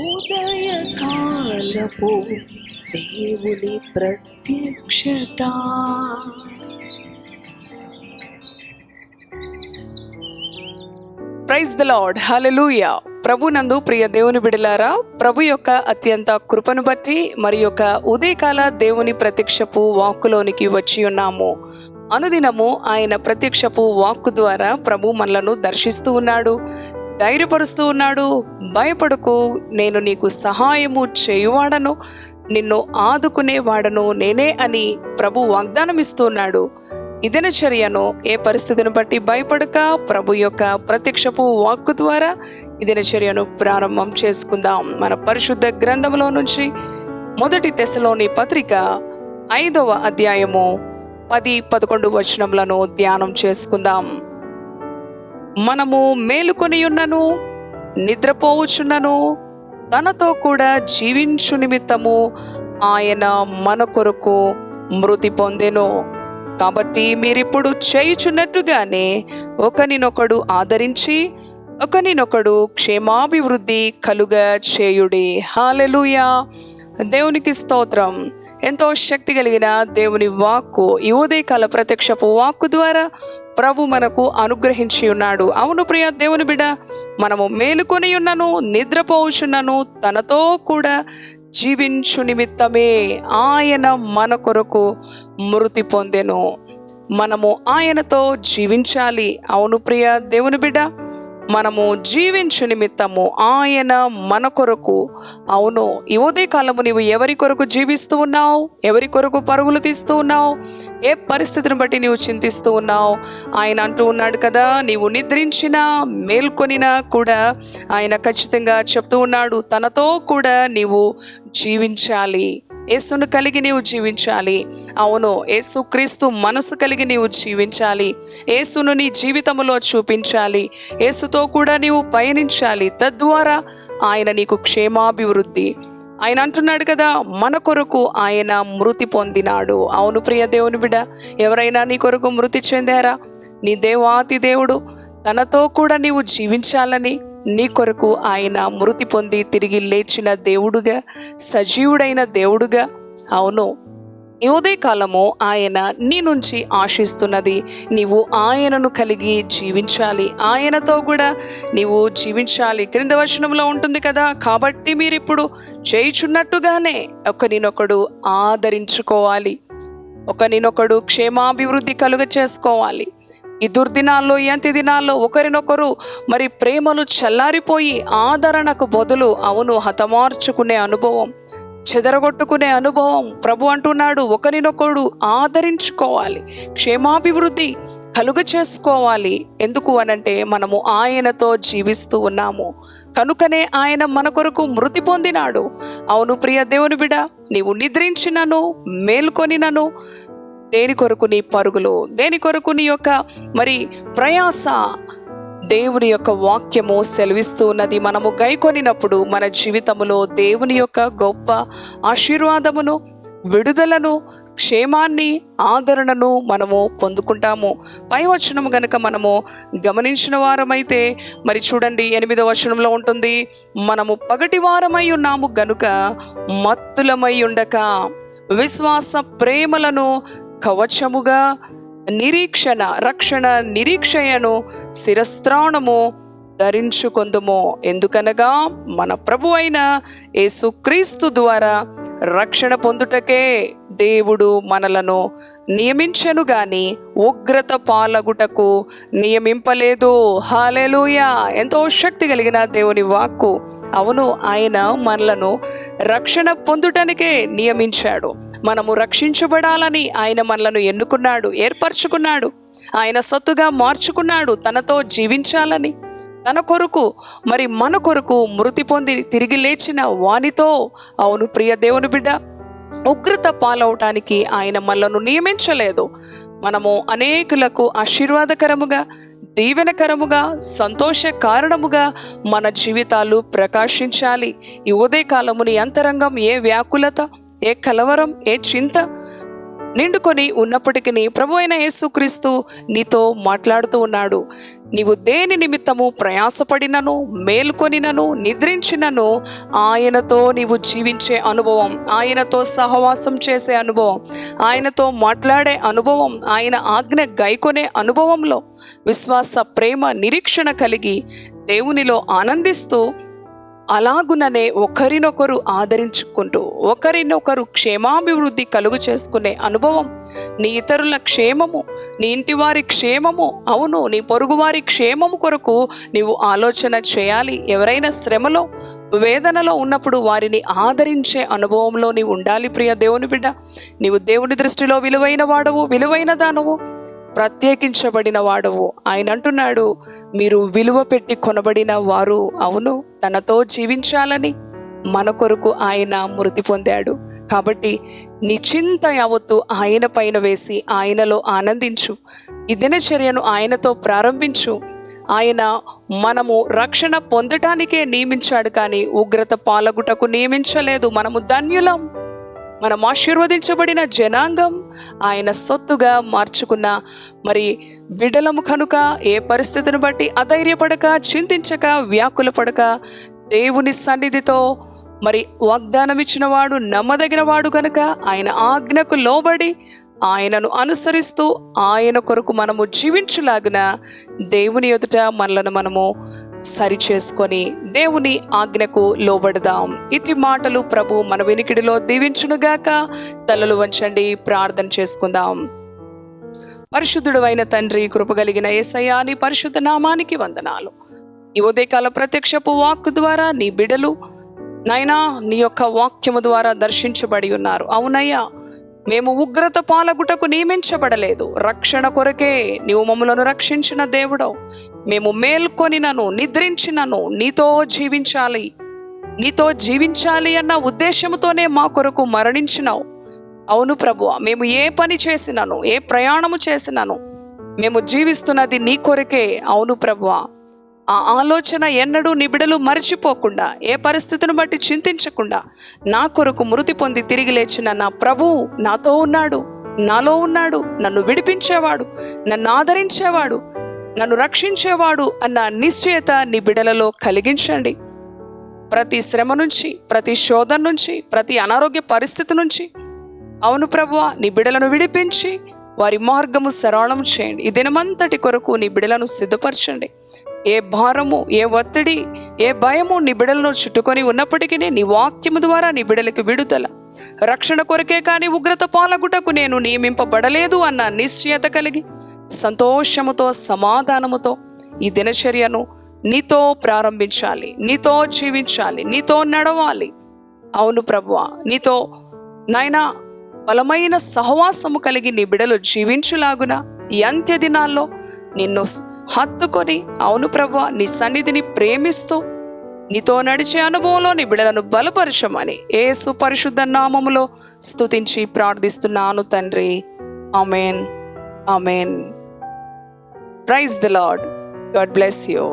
ఉదయకాలపు దేవుని ప్రత్యక్షత. ప్రైజ్ ద లార్డ్ హల్లెలూయా ప్రభునందు ప్రియ దేవుని బిడలారా ప్రభు యొక్క అత్యంత కృపను బట్టి మరి యొక్క ఉదయకాల దేవుని ప్రత్యక్షపు వాక్కులోనికి వచ్చి ఉన్నాము. అనుదినము ఆయన ప్రత్యక్షపు వాక్కు ద్వారా ప్రభు మనలను దర్శిస్తూ ఉన్నాడు. ధైర్యపరుస్తూ ఉన్నాడు. భయపడకు నేను నీకు సహాయము చేయువాడను నిన్ను ఆదుకునేవాడను నేనే అని ప్రభు వాగ్దానం ఇస్తున్నాడు ఈ దినచర్యను ఏ పరిస్థితిని బట్టి భయపడక ప్రభు యొక్క ప్రత్యక్షపు వాక్కు ద్వారా ఇదిన చర్యను ప్రారంభం చేసుకుందాం. మన పరిశుద్ధ గ్రంథంలో నుంచి మొదటి దశలోని పత్రిక ఐదవ అధ్యాయము పది పదకొండు వచనములను ధ్యానం చేసుకుందాం. మనము మేలుకొనియున్నను నిద్రపోవచ్చున్నను తనతో కూడా జీవించు నిమిత్తము ఆయన మన కొరకు మృతి పొందెను. కాబట్టి మీరిప్పుడు చేయుచున్నట్టుగానే ఒకనినొకడు ఆదరించి ఒకనినొకడు క్షేమాభివృద్ధి కలుగ చేయుడి హాలెలుయా దేవునికి స్తోత్రం. ఎంతో శక్తి కలిగిన దేవుని వాక్కు ఈ ఉదయకాల ప్రత్యక్షపు వాక్కు ద్వారా ప్రభు మనకు అనుగ్రహించి ఉన్నాడు. అవును ప్రియ దేవుని బిడ మనము మేలుకొని ఉన్నను నిద్రపోవుచున్నను తనతో కూడా జీవించు నిమిత్తమే ఆయన మన కొరకు మృతి పొందెను. మనము ఆయనతో జీవించాలి. అవును ప్రియ దేవుని బిడ్డ మనము జీవించు నిమిత్తము ఆయన మన కొరకు. అవును ఈ ఉదయకాలము నీవు ఎవరి కొరకు జీవిస్తూ ఉన్నావు? ఎవరి కొరకు పరుగులు తీస్తూ ఉన్నావు? ఏ పరిస్థితిని బట్టి నీవు చింతిస్తూ ఉన్నావు? ఆయన అంటూ ఉన్నాడు కదా నీవు నిద్రించినా మేల్కొనినా కూడా ఆయన ఖచ్చితంగా చెప్తూ ఉన్నాడు. తనతో కూడా నీవు జీవించాలి. యేసును కలిగి నీవు జీవించాలి. అవును యేసు క్రీస్తు మనసు కలిగి నీవు జీవించాలి. యేసును నీ జీవితంలో చూపించాలి. యేసుతో కూడా నీవు పయనించాలి. తద్వారా ఆయన నీకు క్షేమాభివృద్ధి. ఆయన అంటున్నాడు కదా మన కొరకు ఆయన మృతి పొందినాడు. అవును ప్రియ దేవుని బిడ ఎవరైనా నీ కొరకు మృతి చెందారా? నీ దేవాతి దేవుడు తనతో కూడా నీవు జీవించాలని నీ కొరకు ఆయన మృతి పొంది తిరిగి లేచిన దేవుడుగా సజీవుడైన దేవుడుగా. అవును. యోదే ఉదయకాలము ఆయన నీ నుంచి ఆశిస్తున్నది. నీవు ఆయనను కలిగి జీవించాలి. ఆయనతో కూడా నీవు జీవించాలి. క్రింద వచనంలో ఉంటుంది కదా కాబట్టి మీరు ఇప్పుడు చేయుచున్నట్టుగానే ఒకరినొకడు ఆదరించుకోవాలి. ఒకరినొకడు క్షేమాభివృద్ధి కలుగ చేసుకోవాలి ఈ దుర్దినాల్లో ఎంతి దినాల్లో ఒకరినొకరు మరి ప్రేమలు చల్లారిపోయి ఆదరణకు బదులు అవును హతమార్చుకునే అనుభవం చెదరగొట్టుకునే అనుభవం. ప్రభు అంటున్నాడు ఒకరినొకడు ఆదరించుకోవాలి క్షేమాభివృద్ధి కలుగ చేసుకోవాలి. ఎందుకు అనంటే మనము ఆయనతో జీవిస్తూ ఉన్నాము. కనుకనే ఆయన మన కొరకు మృతి పొందినాడు. అవును ప్రియ దేవుని బిడ నీవు నిద్రించినను మేల్కొనినను దేని కొరకు నీ పరుగులు? దేని కొరకు నీ యొక్క మరి ప్రయాస? దేవుని యొక్క వాక్యము సెలవిస్తూ ఉన్నది. మనము గైకొనినప్పుడు మన జీవితములో దేవుని యొక్క గొప్ప ఆశీర్వాదమును విడుదలను క్షేమాన్ని ఆదరణను మనము పొందుకుంటాము. పై వచనము గనుక మనము గమనించిన వారమైతే మరి చూడండి ఎనిమిదవ వచనంలో ఉంటుంది మనము పగటి వారమై ఉన్నాము గనుక మత్తులమై ఉండక విశ్వాస ప్రేమలను కవచముగా నిరీక్షణ రక్షణ నిరీక్షయను శిరస్త్రాణము ధరించుకొందుము ఎందుకనగా మన ప్రభు అయిన యేసుక్రీస్తు ద్వారా రక్షణ పొందుటకే దేవుడు మనలను నియమించను గాని ఉగ్రత పాలగుటకు నియమింపలేదు. హాలేలుయా ఎంతో శక్తి కలిగిన దేవుని వాక్కు. అవును ఆయన మనలను రక్షణ పొందుటనికే నియమించాడు. మనము రక్షించబడాలని ఆయన మనలను ఎన్నుకున్నాడు ఏర్పరచుకున్నాడు. ఆయన సత్తుగా మార్చుకున్నాడు తనతో జీవించాలని. తన కొరకు మరి మన కొరకు మృతి పొంది తిరిగి లేచిన వానితో అవును ప్రియ దేవుని బిడ్డ ఉగ్రత పాలవటానికి ఆయన మనలను నియమించలేదు. మనము అనేకులకు ఆశీర్వాదకరముగా దీవెనకరముగా సంతోష కారణముగా మన జీవితాలు ప్రకాశించాలి. ఈ ఉదయకాలముని అంతరంగం ఏ వ్యాకులత ఏ కలవరం ఏ చింత నిండుకొని ఉన్నప్పటికీ ప్రభు అయిన యేసుక్రీస్తు నీతో మాట్లాడుతూ ఉన్నాడు. నీవు దేని నిమిత్తము ప్రయాసపడినను మేల్కొనినను నిద్రించినను ఆయనతో నీవు జీవించే అనుభవం ఆయనతో సహవాసం చేసే అనుభవం ఆయనతో మాట్లాడే అనుభవం ఆయన ఆజ్ఞ గైకొనే అనుభవంలో విశ్వాస ప్రేమ నిరీక్షణ కలిగి దేవునిలో ఆనందిస్తూ అలాగుననే ఒకరినొకరు ఆదరించుకుంటూ ఒకరినొకరు క్షేమాభివృద్ధి కలుగు చేసుకునే అనుభవం నీ ఇతరుల క్షేమము నీ ఇంటి వారి క్షేమము అవును నీ పొరుగువారి క్షేమము కొరకు నీవు ఆలోచన చేయాలి. ఎవరైనా శ్రమలో వేదనలో ఉన్నప్పుడు వారిని ఆదరించే అనుభవంలో నీవు ఉండాలి ప్రియ దేవుని బిడ్డ. నీవు దేవుని దృష్టిలో విలువైన వాడవు విలువైన దానవు. ప్రత్యేకించబడిన వాడవు. ఆయన అంటున్నాడు మీరు విలువ పెట్టి కొనబడిన వారు అవును తనతో జీవించాలని మన కొరకు ఆయన మృతి పొందాడు. కాబట్టి నీ చింత యావత్తు ఆయన పైన వేసి ఆయనలో ఆనందించు. ఈ దినచర్యను ఆయనతో ప్రారంభించు. ఆయన మనము రక్షణ పొందటానికే నియమించాడు కానీ ఉగ్రత పాలగుటకు నియమించలేదు. మనము ధన్యులం. మనం ఆశీర్వదించబడిన జనాంగం ఆయన సొత్తుగా మార్చుకున్న మరి బిడ్డలము కనుక ఏ పరిస్థితిని బట్టి అధైర్యపడక చింతించక వ్యాకుల పడక దేవుని సన్నిధితో మరి వాగ్దానం ఇచ్చినవాడు నమ్మదగినవాడు కనుక ఆయన ఆజ్ఞకు లోబడి ఆయనను అనుసరిస్తూ ఆయన కొరకు మనము జీవించులాగున దేవుని ఎదుట మనలను మనము సరి చేసుకొని దేవుని ఆజ్ఞకు లోబడదాం. ఇటు మాటలు ప్రభు మన వెనికిడిలో దీవించునుగాక. తలలు వంచండి ప్రార్థన చేసుకుందాం. పరిశుద్ధుడు అయిన తండ్రి కృపగలిగిన ఏసయాని పరిశుద్ధ నామానికి వందనాలు. ఈ ఉదయకాల ప్రత్యక్షపు వాక్ ద్వారా నీ బిడలు నైనా నీ యొక్క వాక్యము ద్వారా దర్శించబడి ఉన్నారు. అవునయ్యా మేము ఉగ్రత పాలగుటకు నియమించబడలేదు. రక్షణ కొరకే నీవు మమ్మలను రక్షించిన దేవుడవు. మేము మేల్కొనినను నిద్రించినను నీతో జీవించాలి. నీతో జీవించాలి అన్న ఉద్దేశంతోనే మా కొరకు మరణించినావు. అవును ప్రభు మేము ఏ పని చేసినాను ఏ ప్రయాణము చేసినాను మేము జీవిస్తున్నది నీ కొరకే. అవును ప్రభువా ఆ ఆలోచన ఎన్నడూ నిబిడలు మర్చిపోకుండా ఏ పరిస్థితిని బట్టి చింతించకుండా నా కొరకు మృతి పొంది తిరిగి లేచిన నా ప్రభు నాతో ఉన్నాడు. నాలో ఉన్నాడు. నన్ను విడిపించేవాడు. నన్ను ఆదరించేవాడు. నన్ను రక్షించేవాడు అన్న నిశ్చయత నీ బిడలలో కలిగించండి. ప్రతి శ్రమ నుంచి ప్రతి శోధన నుంచి ప్రతి అనారోగ్య పరిస్థితి నుంచి అవును ప్రభువ నీ బిడలను విడిపించి వారి మార్గము సరళం చేయండి. ఈ దినమంతటి కొరకు నీ బిడలను సిద్ధపరచండి. ఏ భారము ఏ ఒత్తిడి ఏ భయము నీ బిడలను చుట్టుకొని ఉన్నప్పటికీ నీ వాక్యము ద్వారా నీ బిడలకు విడుదల. రక్షణ కొరకే కానీ ఉగ్రత పాలగుటకు నేను నియమింపబడలేదు అన్న నిశ్చయత కలిగి సంతోషముతో సమాధానముతో ఈ దినచర్యను నీతో ప్రారంభించాలి నీతో జీవించాలి నీతో నడవాలి. అవును ప్రభువా నీతో నాయనా బలమైన సహవాసము కలిగి నీ బిడలు జీవించులాగున ఈ అంత్య దినాల్లో నిన్ను హత్తుకొని అవును ప్రభా నీ సన్నిధిని ప్రేమిస్తూ నీతో నడిచే అనుభవంలో నీ బిడలను బలపరచమని ఏసు పరిశుద్ధ నామములో స్తుతించి ప్రార్థిస్తున్నాను తండ్రి. Amen amen praise the lord god bless you.